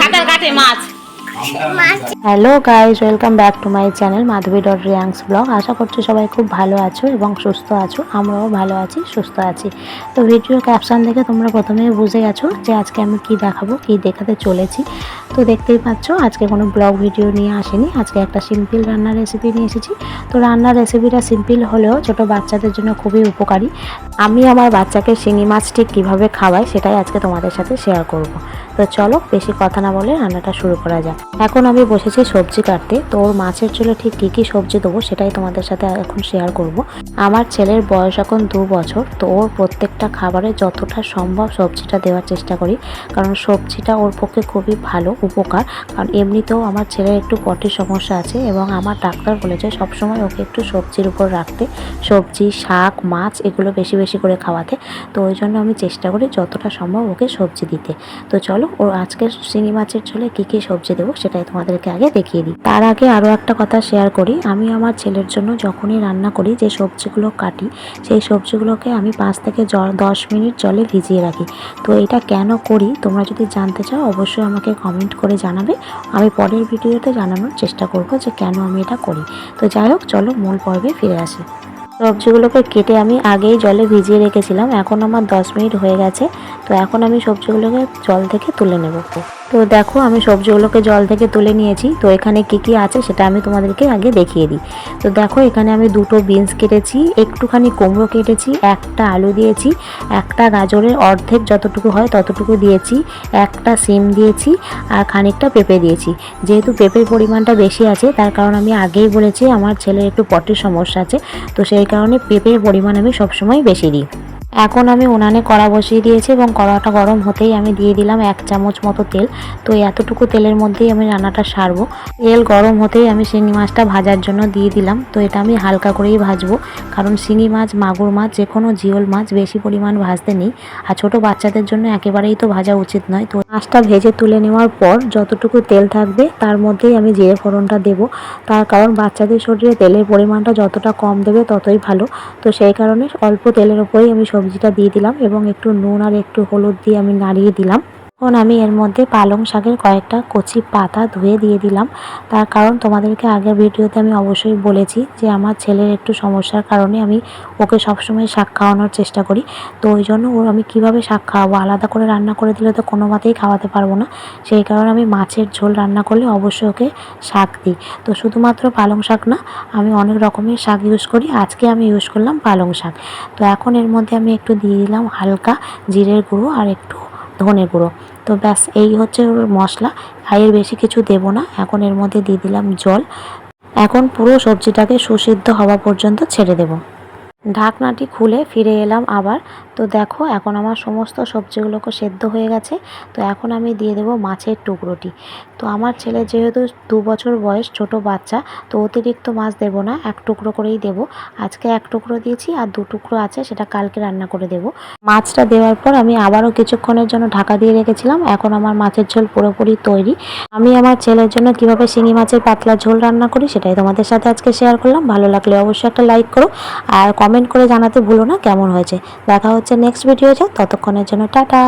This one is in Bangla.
সাঁতার কাটে মাছ। Hello guys welcome back to my channel Madhabi dot Reangs blog আশা করছি সবাই খুব ভালো আছো এবং সুস্থ আছো। আমরাও ভালো আছি, সুস্থ আছি। তো ভিডিও ক্যাপশন দেখে তোমরা প্রথমেই বুঝে গেছো যে আজকে আমি কি দেখাবো, কি দেখাতে চলেছি। তো দেখতেই পাচ্ছ, আজকে কোনো ব্লগ ভিডিও নিয়ে আসেনি। আজকে একটা সিম্পল রান্নার রেসিপি নিয়ে এসেছি। তো রান্নার রেসিপিটা সিম্পল হলেও ছোট বাচ্চাদের জন্য খুবই উপকারী। আমি আমার বাচ্চাকে শিঙি মাছ ঠিক কীভাবে খাওয়াই, সেটাই আজকে তোমাদের সাথে শেয়ার করব। তো চলো বেশি কথা না বলে রান্নাটা শুরু করা যাক। এখন আমি বসেছি সবজি কাটতে। তো ওর মাছের চুলে ঠিক কী কী সবজি দেবো সেটাই তোমাদের সাথে এখন শেয়ার করব। আমার ছেলের বয়স এখন দু বছর, তো ওর প্রত্যেকটা খাবারে যতটা সম্ভব সবজিটা দেওয়ার চেষ্টা করি। কারণ সবজিটা ওর পক্ষে খুবই ভালো, উপকার। কারণ এমনিতেও আমার ছেলের একটু পটির সমস্যা আছে এবং আমার ডাক্তার বলেছে সবসময় ওকে একটু সবজির উপর রাখতে। সবজি, শাক, মাছ এগুলো বেশি বেশি করে খাওয়াতে। তো ওই জন্য আমি চেষ্টা করি যতটা সম্ভব ওকে সবজি দিতে। তো চলো ও আজকের শিঙি মাছের ঝোলে কী কী সবজি দেবো সেটাই তোমাদেরকে আগে দেখিয়ে দিই। তার আগে আরও একটা কথা শেয়ার করি। আমি আমার ছেলের জন্য যখনই রান্না করি, যে সবজিগুলো কাটি, সেই সবজিগুলোকে আমি পাঁচ থেকে দশ মিনিট জলে ভিজিয়ে রাখি। তো এটা কেন করি তোমরা যদি জানতে চাও, অবশ্যই আমাকে কমেন্ট করে জানাবে। আমি পরের ভিডিওতে জানানোর চেষ্টা করব যে কেন আমি এটা করি। তো যাই হোক, চলো মূল পর্বে ফিরে আসি। সবজিগুলোকে কেটে আমি আগেই জলে ভিজিয়ে রেখেছিলাম। এখন আমার দশ মিনিট হয়ে গেছে। তো এখন আমি সবজিগুলোকে জল থেকে তুলে নেব। তো দেখো, আমি সবজিগুলোকে জল থেকে তুলে নিয়েছি। তো এখানে কি কি আছে সেটা আমি তোমাদেরকে আগে দেখিয়ে দিই। তো দেখো, এখানে আমি দুটো বিনস কেটেছি, একটুখানি কুমড়ো কেটেছি, একটা আলু দিয়েছি, একটা গাজরের অর্ধেক যতটুকু হয় ততটুকু দিয়েছি, একটা সিম দিয়েছি আর খানিকটা পেঁপে দিয়েছি। যেহেতু পেঁপের পরিমাণটা বেশি আছে, তার কারণ আমি আগেই বলেছি আমার ছেলের একটু পটির সমস্যা আছে, তো সেই কারণে পেঁপের পরিমাণ আমি সবসময় বেশি দিই। এখন আমি উনানে কড়া বসিয়ে দিয়েছি এবং কড়াটা গরম হতেই আমি দিয়ে দিলাম এক চামচ মতো তেল। তো এতটুকু তেলের মধ্যেই আমি রান্নাটা সারবো। তেল গরম হতেই আমি শিঙি মাছটা ভাজার জন্য দিয়ে দিলাম। তো এটা আমি হালকা করেই ভাজবো। কারণ শিঙি মাছ, মাগুর মাছ, যে কোনো জিওল মাছ বেশি পরিমাণ ভাজতে নেই। আর ছোট বাচ্চাদের জন্য একেবারেই তো ভাজা উচিত নয়। তো মাছটা ভেজে তুলে নেওয়ার পর যতটুকু তেল থাকবে তার মধ্যেই আমি জিরে ফোড়নটা দেবো। তার কারণ বাচ্চাদের শরীরে তেলের পরিমাণটা যতটা কম দেবে ততই ভালো। তো সেই কারণে অল্প তেলের ওপরেই আমি সবজিটা দিয়ে দিলাম এবং একটু নুন আর একটু হলুদ দিয়ে আমি নাড়িয়ে দিলাম। এখন আমি এর মধ্যে পালং শাকের কয়েকটা কচি পাতা ধুয়ে দিয়ে দিলাম। তার কারণ তোমাদেরকে আগের ভিডিওতে আমি অবশ্যই বলেছি যে আমার ছেলের একটু সমস্যার কারণে আমি ওকে সবসময় শাক খাওয়ানোর চেষ্টা করি। তো ওই জন্য ওর আমি কীভাবে শাক খাওয়াবো, আলাদা করে রান্না করে দিলে তো কোনো মতেই খাওয়াতে পারব না। সেই কারণে আমি মাছের ঝোল রান্না করলে অবশ্যই ওকে শাক দিই। তো শুধুমাত্র পালং শাক না, আমি অনেক রকমের শাক ইউজ করি। আজকে আমি ইউজ করলাম পালং শাক। তো এখন এর মধ্যে আমি একটু দিয়ে দিলাম হালকা জিরের গুঁড়ো আর একটু ধনে গুঁড়ো। তো ব্যাস, এই হচ্ছে ওর মশলা। এর বেশি কিছু দেব না। এখন এর মধ্যে দিয়ে দিলাম জল। এখন পুরো সবজিটাকে সুসিদ্ধ হওয়া পর্যন্ত ছেড়ে দেবো। ঢাকনাটি খুলে ফিরে এলাম আবার। তো দেখো, এখন আমার সমস্ত সবজিগুলোকে সেদ্ধ হয়ে গেছে। তো এখন আমি দিয়ে দেবো মাছের টুকরোটি। তো আমার ছেলে যেহেতু দু বছর বয়স, ছোট বাচ্চা, তো অতিরিক্ত মাছ দেব না, এক টুকরো করেই দেব। আজকে এক টুকরো দিয়েছি আর দু টুকরো আছে, সেটা কালকে রান্না করে দেব। মাছটা দেওয়ার পর আমি আবারও কিছুক্ষণের জন্য ঢাকা দিয়ে রেখেছিলাম। এখন আমার মাছের ঝোল পুরোপুরি তৈরি। আমি আমার ছেলের জন্য কীভাবে শিঙি মাছের পাতলা ঝোল রান্না করি, সেটাই তোমাদের সাথে আজকে শেয়ার করলাম। ভালো লাগলে অবশ্যই একটা লাইক করো। আর কমেন্ট করে জানাতে ভুলো না কেমন হয়েছে? দেখা হচ্ছে নেক্সট ভিডিওতে ততক্ষণের জন্য টাটা।